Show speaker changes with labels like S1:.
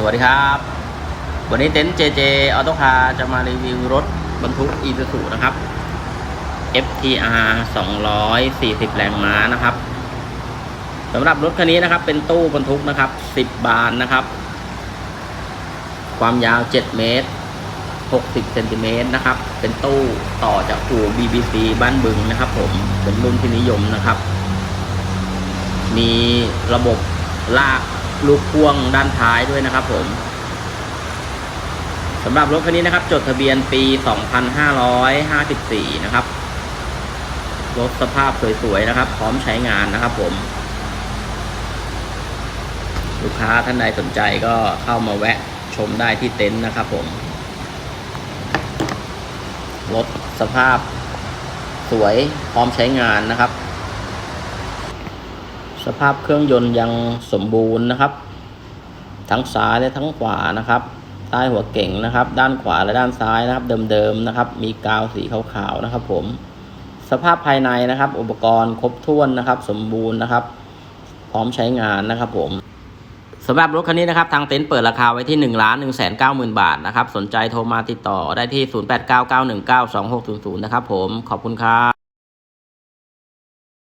S1: สวัสดีครับ วันนี้เต็นท์ JJ Auto Car จะมารีวิวรถบรรทุก e ี u นะครับ FTR 240 แรงม้านะครับสำหรับรถคันนี้นะครับ เป็นตู้บรรทุกนะครับ 10 บานนะครับ ความยาว 7 เมตร 60 เซนติเมตรนะครับ เป็นตู้ต่อจากอู่ BBC บ้านบึงนะครับ ผมเป็นรุ่นที่นิยมนะครับ มีระบบลาก ลูกพ่วงด้านท้ายด้วยนะครับผมสำหรับรถคันนี้นะครับ จดทะเบียนปี 2554 นะครับ รถสภาพสวยๆนะครับ พร้อมใช้งานนะครับผม ลูกค้าท่านใดสนใจก็เข้ามาแวะชมได้ที่เต็นท์นะครับผม รถสภาพสวยพร้อมใช้งานนะครับ สภาพเครื่องยนต์ยังสมบูรณ์นะครับ ทั้งซ้ายและทั้งขวานะครับใต้หัวเก่งนะครับ ด้านขวาและด้านซ้ายนะครับ เดิมๆนะครับ มีกาวสีขาวๆนะครับ ผม สภาพภายในนะครับ อุปกรณ์ครบถ้วนนะครับ สมบูรณ์นะครับ พร้อมใช้งานนะครับ ผมสำหรับรถคันนี้นะครับทางเต็นท์เปิดราคาไว้ที่1นึ่งล้านหนึ่งแสนเก้าหมื่นบาทนะครับ สนใจโทรมาติดต่อได้ที่ 0899192600 นะครับผมขอบคุณครับ